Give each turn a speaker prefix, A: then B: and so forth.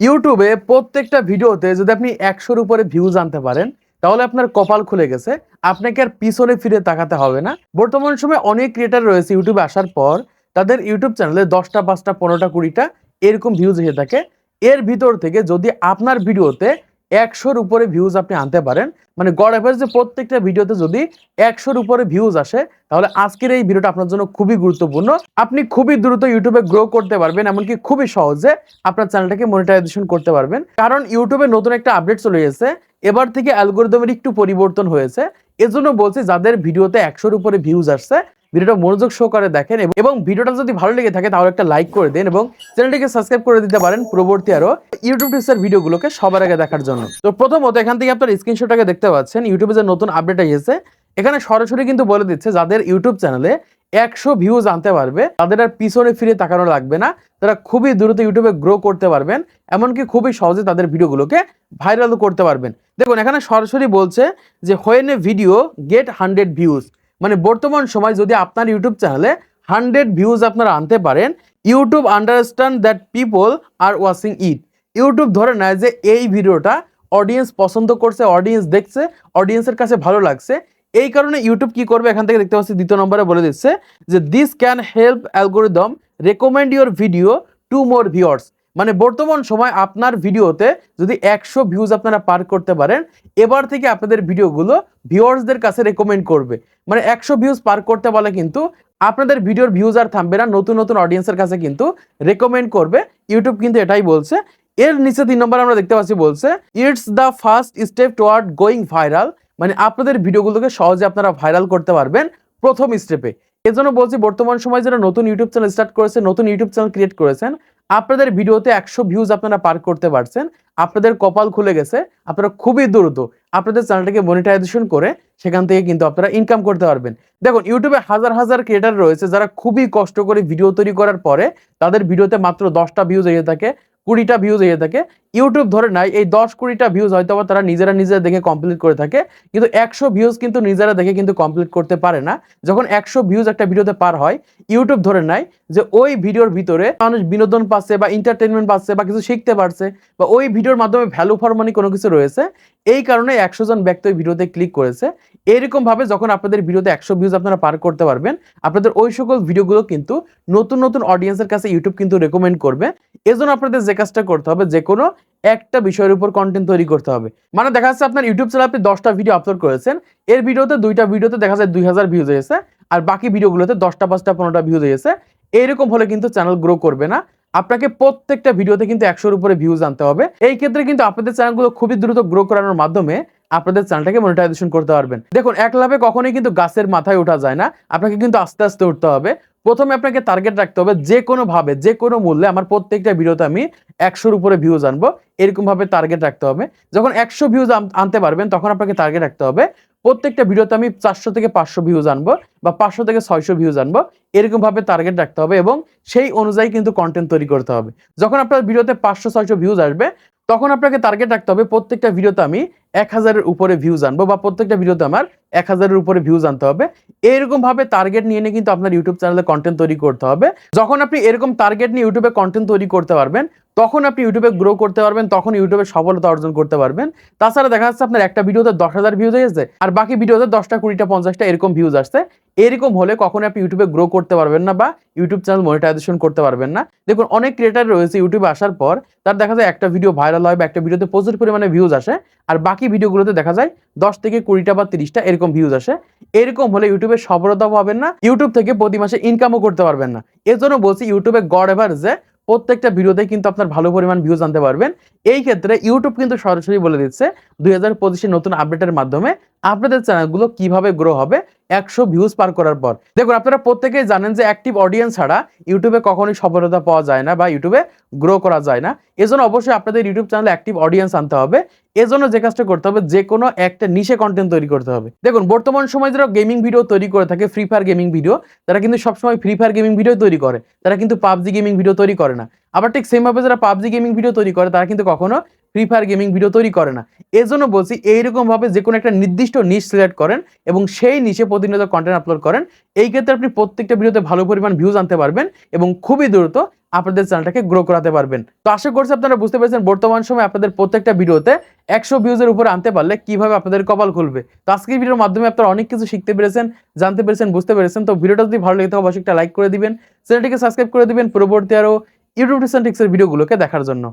A: ইউটিউবে প্রত্যেকটা ভিডিওতে যদি আপনি একশোর উপরে ভিউজ আনতে পারেন, তাহলে আপনার কপাল খুলে গেছে। আপনাকে আর পিছনে ফিরে তাকাতে হবে না। বর্তমান সময়ে অনেক ক্রিয়েটার রয়েছে ইউটিউবে আসার পর, তাদের ইউটিউব চ্যানেলে দশটা, পাঁচটা, পনেরোটা, কুড়িটা এরকম ভিউজ হয়ে থাকে। এর ভিতর থেকে যদি আপনার ভিডিওতে একশোর উপরে ভিউজ আপনি আনতে পারেন। মানে গড় অ্যাভারেজে প্রত্যেকটা ভিডিওতে যদি একশোর উপরে ভিউজ আসে, তাহলে আজকের এই ভিডিওটা আপনার জন্য খুবই গুরুত্বপূর্ণ। আপনি খুবই দ্রুত ইউটিউবে গ্রো করতে পারবেন, এমনকি খুবই সহজে আপনার চ্যানেলটাকে মনিটাইজেশন করতে পারবেন। কারণ ইউটিউবে নতুন একটা আপডেট চলে এসেছে, এবার থেকে অ্যালগোরিদমের একটু পরিবর্তন হয়েছে। এজন্য বলছি, যাদের ভিডিওতে একশোর উপরে ভিউজ আসছে ভিডিওটা মনোযোগ সহকারে দেখেন এবং- ভিডিওটা যদি ভালো লেগে থাকে তাহলে একটা লাইক করে দিন এবং চ্যানেলটিকে সাবস্ক্রাইব করে দিতে পারেন পরবর্তী আরও ইউটিউব টিপসের ভিডিওগুলোকে সবার আগে দেখার জন্য। তো প্রথমত এখান থেকে আপনার স্ক্রিনশটটাকে দেখতে পাচ্ছেন। ইউটিউবে যে নতুন আপডেট এসেছে, এখানে সরাসরি কিন্তু বলে দিচ্ছে যাদের ইউটিউব চ্যানেলে একশো ভিউজ আনতে পারবে, তাদের আর পিছনে ফিরে তাকানো লাগবে না। তারা খুবই দ্রুত ইউটিউবে গ্রো করতে পারবেন, এমনকি খুবই সহজে তাদের ভিডিওগুলোকে ভাইরালও করতে পারবেন। দেখুন, এখানে সরাসরি বলছে যে when a video get hundred views মানে বর্তমান সময় যদি আপনার ইউটিউব চ্যানেলে হান্ড্রেড ভিউজ আপনারা আনতে পারেন, YouTube understand that people are watching it YouTube ধরে নেয় যে এই ভিডিওটা অডিয়েন্স পছন্দ করছে অডিয়েন্স দেখছে অডিয়েন্সের কাছে ভালো লাগছে। এই কারণে ইউটিউব কি করবে? এখান থেকে দেখতে পাচ্ছি দ্বিতীয় নম্বরে বলে দিচ্ছে যে this can help algorithm recommend your video to more viewers মানে বর্তমান সময় আপনার ভিডিওতে যদি একশো ভিউজ আপনারা পার করতে পারেন, এবার থেকে আপনাদের ভিডিওগুলো ভিউয়ার্সদের কাছে রেকমেন্ড করবে। মানে একশো ভিউজ পার করতে পারলে কিন্তু আপনাদের ভিডিওর ভিউজ আর থামবে না, নতুন নতুন অডিয়েন্সের কাছে কিন্তু রেকমেন্ড করবে। ইউটিউব কিন্তু এটাই বলছে। এর নিচে তিন নম্বর আমরা দেখতে পাচ্ছি বলছে it's the first step toward going viral মানে আপনাদের ভিডিওগুলোকে সহজে আপনারা ভাইরাল করতে পারবেন প্রথম স্টেপে এজন্য বলছি বর্তমান সময় যারা নতুন ইউটিউব চ্যানেল স্টার্ট করেছেন নতুন ইউটিউব চ্যানেল ক্রিয়েট করেছেন, আপনাদের ভিডিওতে একশো ভিউজ আপনারা পার করতে পারছেন। আপনাদের কপাল খুলে গেছে, আপনারা খুবই দ্রুত আপনাদের চ্যানেলটাকে মনিটাইজেশন করে সেখান থেকে কিন্তু আপনারা ইনকাম করতে পারবেন। দেখুন ইউটিউবে হাজার হাজার ক্রিয়েটার রয়েছে, যারা খুবই কষ্ট করে ভিডিও তৈরি করার পরে তাদের ভিডিওতে মাত্র দশটা ভিউজ এসে থাকে, কুড়িটা ভিউজ এসে থাকে। ইউটিউব ধরে নাই এই দশ কুড়িটা ভিউজ হয়তো বা তারা নিজেরা নিজেরা দেখে কমপ্লিট করে থাকে, কিন্তু একশো ভিউজ কিন্তু নিজেরা দেখে কিন্তু কমপ্লিট করতে পারে না। যখন একশো ভিউজ একটা ভিডিওতে পার হয় ইউটিউব ধরে নেয় যে ওই ভিডিওর ভিতরে মানুষ বিনোদন পাচ্ছে বা এন্টারটেনমেন্ট পাচ্ছে বা কিছু শিখতে পারছে বা ওই ভিডিওর মাধ্যমে ভ্যালু ফর মানি কোনো কিছু রয়েছে, এই কারণে একশো জন ব্যক্তি ওই ভিডিওতে ক্লিক করেছে। এরকম ভাবে যখন আপনাদের ভিডিওতে একশো ভিউজ আপনারা পার করতে পারবেন, আপনাদের ওই সকল ভিডিওগুলো কিন্তু নতুন নতুন অডিয়েন্সের কাছে ইউটিউব কিন্তু রেকমেন্ড করবে। এজন্য আপনাদের যে কাজটা করতে হবে যে কোনো একটা বিষয়ের উপর কন্টেন্ট তৈরি করতে হবে। মানে দেখা যাচ্ছে আপনার ইউটিউব চ্যানেলে আপনি দশটা ভিডিও আপলোড করেছেন, এর ভিডিওতে দুইটা ভিডিওতে দেখা যায় দুই হাজার ভিউজ হয়েছে, আর বাকি ভিডিওগুলোতে দশটা, পাঁচটা, পনেরোটা ভিউজ হয়েছে। এইরকম হলে কিন্তু চ্যানেল গ্রো করবে না। আপনাকে প্রত্যেকটা ভিডিওতে কিন্তু একশোর উপরে ভিউজ আনতে হবে। এই ক্ষেত্রে কিন্তু আপনাদের চ্যানেলগুলো খুবই দ্রুত গ্রো করানোর মাধ্যমে আপনাদের চ্যানেলটাকে মনিটাইজেশন করতে পারবেন। দেখুন, এক লাভে কখনোই কিন্তু গাছের মাথায় ওঠা যায় না। আপনাকে কিন্তু আস্তে আস্তে উঠতে হবে। প্রথমে আপনাকে টার্গেট রাখতে হবে যে কোনো ভাবে যে কোনো মূল্যে আমার প্রত্যেকটা ভিডিওতে আমি একশোর উপরে ভিউজ আনব এরকম ভাবে টার্গেট রাখতে হবে। যখন একশো ভিউজ আনতে পারবেন, তখন আপনাকে টার্গেট রাখতে হবে প্রত্যেকটা ভিডিওতে আমি চারশো থেকে পাঁচশো ভিউজ আনব বা পাঁচশো থেকে ছয়শো ভিউজ আনব এরকম ভাবে টার্গেট রাখতে হবে এবং সেই অনুযায়ী কিন্তু কন্টেন্ট তৈরি করতে হবে। যখন আপনার ভিডিওতে পাঁচশো, ছয়শো ভিউজ আসবে, তখন আপনাকে টার্গেট রাখতে হবে প্রত্যেকটা ভিডিওতে আমি এক হাজারের উপরে ভিউজ আনব বা প্রত্যেকটা ভিডিওতে আমার এক হাজারের উপরে ভিউজ আনতে হবে। এরকম ভাবে টার্গেট নিয়ে নিয়ে কিন্তু আপনার ইউটিউব চ্যানেলে কন্টেন্ট তৈরি করতে হবে। যখন আপনি এরকম টার্গেট নিয়ে ইউটিউবে কন্টেন্ট তৈরি করতে পারবেন তখন আপনি ইউটিউবে গ্রো করতে পারবেন, তখন ইউটিউবে সফলতা অর্জন করতে পারবেন। তাছাড়া দেখা যাচ্ছে আপনার একটা ভিডিওতে দশ হাজার ভিউজ হয়েছে আর বাকি ভিডিওতে দশটা, কুড়িটা, পঞ্চাশটা এরকম ভিউজ আসছে। এরকম হলে কখনো আপনি ইউটিউবে গ্রো করতে পারবেন না বা ইউটিউব চ্যানেল মনিটাইজেশন করতে পারবেন না। দেখুন, অনেক ক্রিয়েটার রয়েছে ইউটিউবে আসার পর, তার দেখা যায় একটা ভিডিও ভাইরাল হয় বা একটা ভিডিওতে প্রচুর পরিমাণে ভিউজ আসে, আর বাকি ভিডিওগুলোতে দেখা যায় দশ থেকে কুড়িটা বা তিরিশটা এরকম ভিউজ আসে। এরকম হলে ইউটিউবে সফলতা পাবেন না, ইউটিউব থেকে প্রতি মাসে ইনকামও করতে পারবেন না। এজন্য বলছি, ইউটিউবে গড় এভারেজে প্রত্যেকটা ভিডিওতে কিন্তু আপনার ভালো পরিমাণ ভিউজ আনতে পারবেন। এই ক্ষেত্রে ইউটিউব কিন্তু সরাসরি বলে দিচ্ছে, দুই হাজার নতুন আপডেটের মাধ্যমে আপনাদের চ্যানেলগুলো কীভাবে গ্রো হবে? একশো ভিউজ পার করার পর। দেখুন, আপনারা প্রত্যেকেই জানেন যে অ্যাক্টিভ অডিয়েন্স ছাড়া ইউটিউবে কখনোই সফলতা পাওয়া যায় না বা ইউটিউবে গ্রো করা যায় না। এজন্য অবশ্যই আপনাদের ইউটিউব চ্যানেলে অ্যাক্টিভ অডিয়েন্স আনতে হবে। এজন্য যে কাজটা করতে হবে, যে কোনো একটা নিশে কন্টেন্ট তৈরি করতে হবে। দেখুন, বর্তমান সময় যারা গেমিং ভিডিও তৈরি করে থাকে ফ্রি ফায়ার গেমিং ভিডিও তারা কিন্তু সবসময় ফ্রি ফায়ার গেমিং ভিডিও তৈরি করে। তারা কিন্তু পাবজি গেমিং ভিডিও তৈরি করে না। আবার ঠিক সেমভাবে যারা পাবজি গেমিং ভিডিও তৈরি করে, তারা কিন্তু কখনো ফ্রি ফায়ার গেমিং ভিডিও তৈরি করে না। এজন্য বলছি এইরকম ভাবে যে কোনো একটা নির্দিষ্ট নিশ সিলেক্ট করেন এবং সেই নিশে প্রতিনিয়ত কন্টেন্ট আপলোড করেন। এই ক্ষেত্রে আপনি প্রত্যেকটা ভিডিওতে ভালো পরিমাণ ভিউজ আনতে পারবেন এবং খুবই দ্রুত আপনাদের চ্যানেলটাকে গ্রো করাতে পারবেন। তো আশা করছি আপনারা বুঝতে পেরেছেন, বর্তমান সময় আপনাদের প্রত্যেকটা ভিডিওতে একশো ভিউজের উপরে আনতে পারলে কীভাবে আপনাদের কপাল খুলবে। তো আজকের ভিডিওর মাধ্যমে আপনারা অনেক কিছু শিখতে পেরেছেন, জানতে পেরেছেন, বুঝতে পেরেছেন। তো ভিডিওটা যদি ভালো লেগে থাকে, অবশ্যই একটা লাইক করে দিবেন। চ্যানেলটিকে সাবস্ক্রাইব করে দিবেন। পরবর্তী আরও ইউটিউব ভিডিওগুলোকে দেখার জন্য।